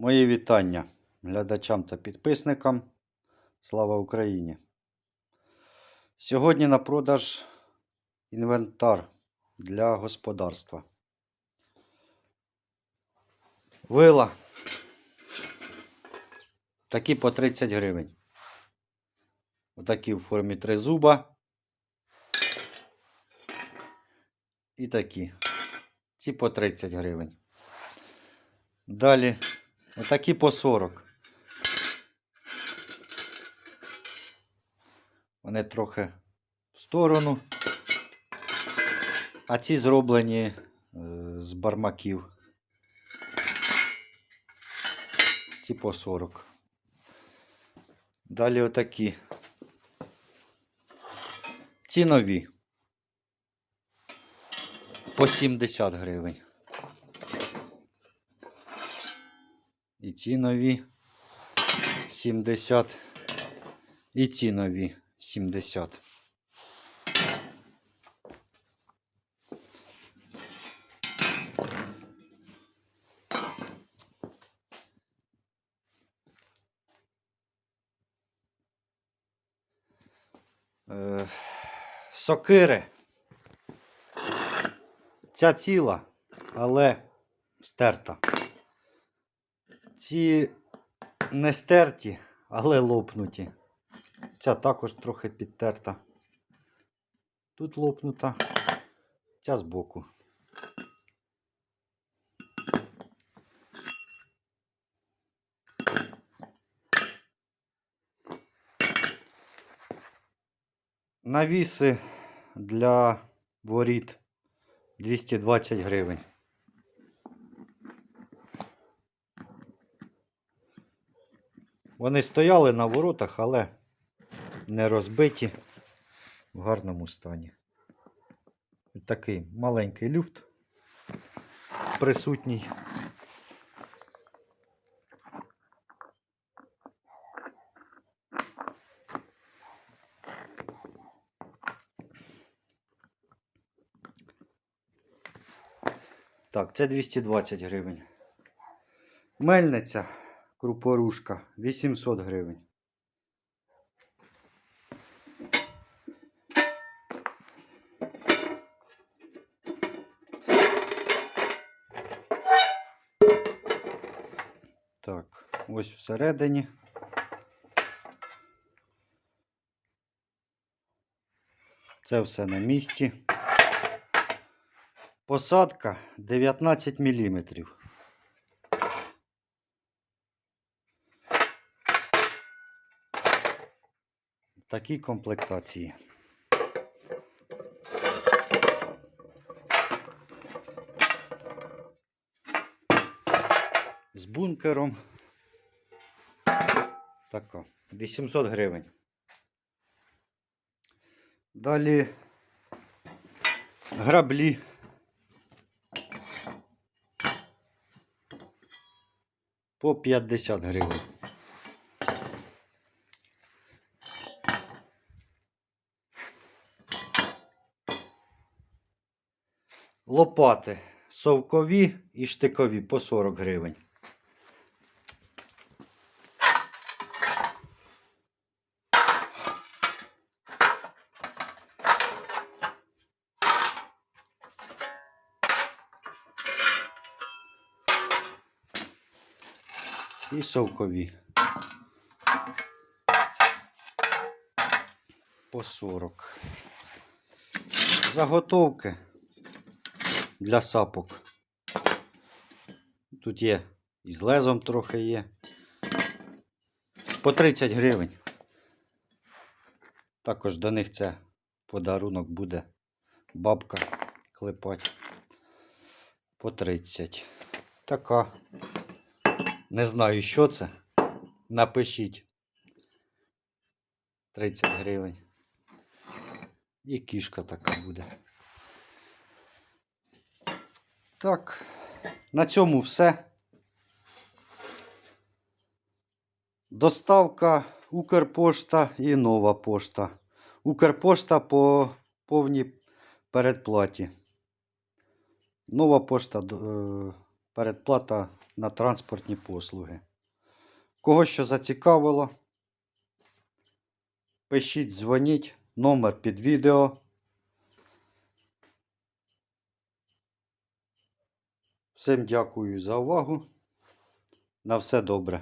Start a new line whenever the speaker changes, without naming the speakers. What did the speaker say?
Мої вітання глядачам та підписникам. Слава Україні! Сьогодні на продаж інвентар для господарства. Вила. Такі по 30 гривень. Отакі в формі тризуба. І такі. Ці по 30 гривень. Далі отакі по 40. Вони трохи в сторону. А ці зроблені е, з бармаків. Ці по 40. Далі отакі. Ці нові. По 70 гривень. І ці нові 70. І ці нові 70. Е, Сокири. Ця ціла, але стерта. Ці не стерті, але лопнуті. Ця також трохи підтерта. Тут лопнута, ця збоку. Навіси для воріт 220 гривень. Вони стояли на воротах, але не розбиті в гарному стані. Такий маленький люфт присутній. Так, це 220 гривень. Мельниця крупорушка 800 гривень. Так, ось всередині. Це все на місці. Посадка 19 міліметрів. Такі комплектації. З бункером. Така. 800 гривень. Далі граблі. По 50 гривень. Лопати совкові і штикові по 40 гривень. І совкові. По 40. Заготовки для сапок. Тут є і з лезом трохи є. По 30 гривень. Також до них це подарунок буде бабка клепать. По 30. Така. Не знаю, що це. Напишіть. 30 гривень. І кішка така буде. Так, на цьому все. Доставка Укрпошта і нова пошта. Укрпошта по повній передплаті. Нова пошта е, передплата на транспортні послуги. Кого що зацікавило, пишіть, дзвоніть, номер під відео. Всім дякую за увагу. На все добре.